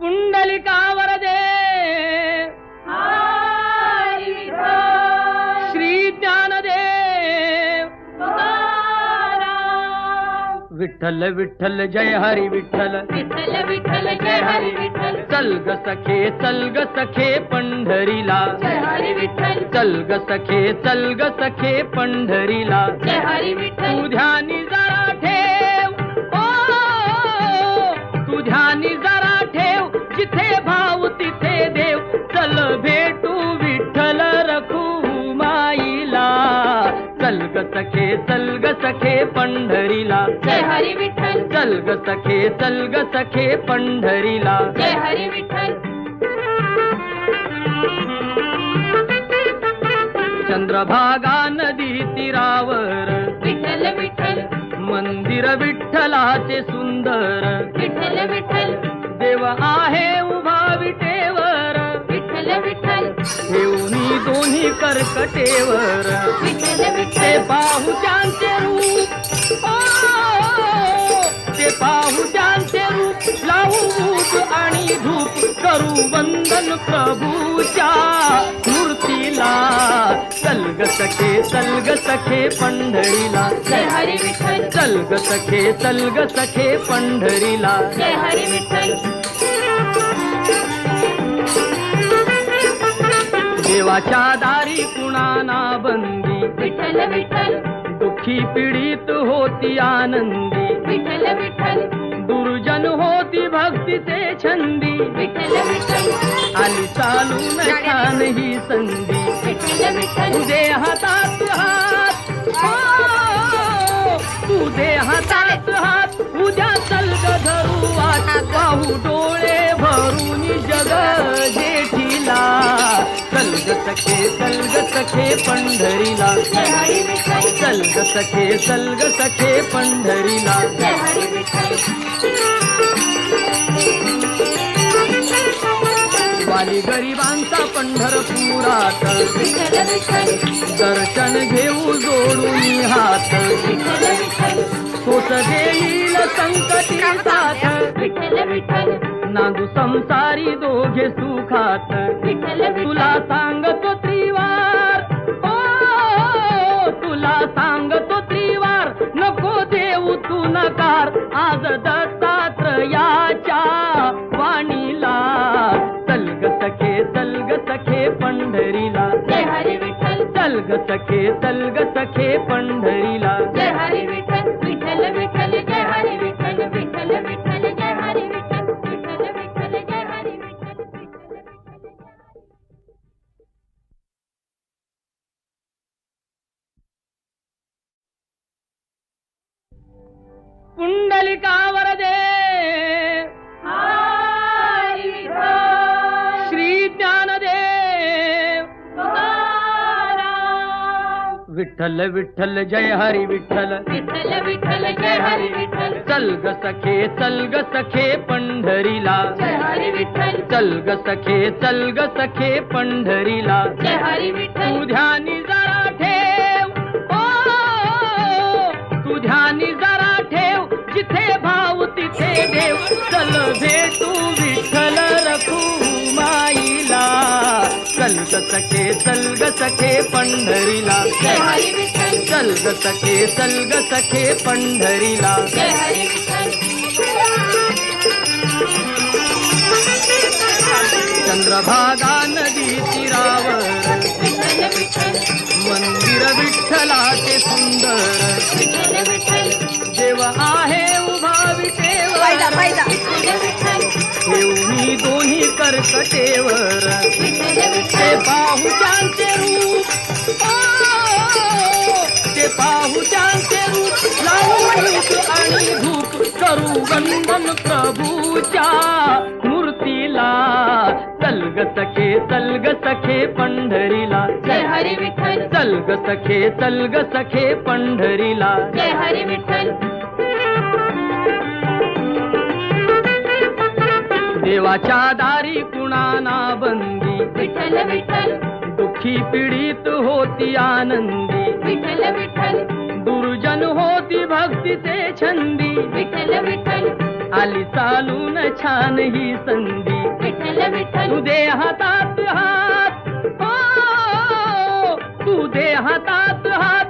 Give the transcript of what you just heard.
पुंडलिकावर दे श्री ज्ञानदेव विठ्ठल विठ्ठल जय हरी विठ्ठल। विठ्ठल विठ्ठल जय हरी विठ्ठल। चल ग सखे चल ग सखे पंढरीला। जय हरी विठ्ठल। चल ग सखे चल ग सखे पंढरीला। जय हरी विठ्ठल। तू ध्यानी चल ग सखे चल ग सखे पंढरीला. जय हरी विठ्ठल. चल ग सखे चल ग सखे पंढरीला. जय हरी विठ्ठल. चंद्रभागा नदी तीरावर. विठ्ठल विठ्ठल. मंदिर विठ्ठलाचे सुंदर. विठ्ठल विठ्ठल. देव आहे उभा विटेवर. विठ्ठल विठ्ठल. ठेवणी दोन्ही कर्कटेवर. ते पाहू त्यांचे रूप. ते पाहू त्यांचे रूप. लावू मूठ आणि धूप करू वंदन प्रभूच्या मूर्तीला. चल ग सखे चल ग सखे पंढरीला. जय हरी विठ्ठल. चल ग सखे चल ग सखे पंढरीला. जय हरी विठ्ठल. देवाच्या दारी कुणाना बंदी विठ्ठल विठ्ठल. दुःखी पीडित होती आनंदी. विठ्ठल विठ्ठल. दुर्जन होती भक्तीचे छंदी. विठ्ठल विठ्ठल. आली चालून छान ही संधी. विठ्ठल विठ्ठल. तुझे सखे चल ग सखे पंढरीला. जय हरी विठ्ठल चल ग सखे चल ग सखे पंढरीला वाली गरिबांचा पंढरपुरात. दर्शन घेऊ जोडून हात. तोच देईल संकटी साथ. नांदू संसारी दोघे सुखात. तुला सांगतो विठ्ठल चल ग सखे चल ग सखे पंढरीला जय हरी विठ्ठल विठ्ठल विठ्ठल जय हरी विठ्ठल विठ्ठल विठ्ठल जय हरी विठ्ठल विठ्ठल विठ्ठल जय हरी विठ्ठल विठ्ठल विठ्ठल विठ्ठल जय हरी विठ्ठल. विठ्ठल विठ्ठल जय हरी विठ्ठल. चल ग सखे चल ग सखे पंढरीला. जय हरी विठ्ठल. चल ग सखे चल ग सखे पंढरीला. जय हरी विठ्ठल. तू ध्यानी जरा ठेव. ओ तू ध्यानी जरा सखे चल ग सखे पंढरीला. जय हरी विठ्ठल चल ग सखे चल ग सखे पंढरीला चंद्रभागा नदी तीरावर. मंदिर विठ्ठलाचे सुंदर. देव आहे उभा विटेवर. ठेवणी दोन्ही कर्कटेवर. विठ्ठल ते विठ्ठल पाहू त्यांचे रूप ते पाहू त्यांचे रूप. लावू मूठ आणि धूप करू वंदन प्रभूच्या मूर्तीला. चल ग सखे चल ग सखे पंढरीला. जय हरी विठ्ठल. चल ग सखे चल ग सखे पंढरीला. जय हरी विठ्ठल. देवाच्या दारी कुणाना बंदी. विठ्ठल विठ्ठल. दुःखी पीडित होती आनंदी. विठ्ठल विठ्ठल. दुर्जन होती भक्तीचे छंदी. विठ्ठल विठ्ठल. आली चालून छान ही संधी. विठ्ठल विठ्ठल. तू दे हातात हात. हो तू दे हातात हात.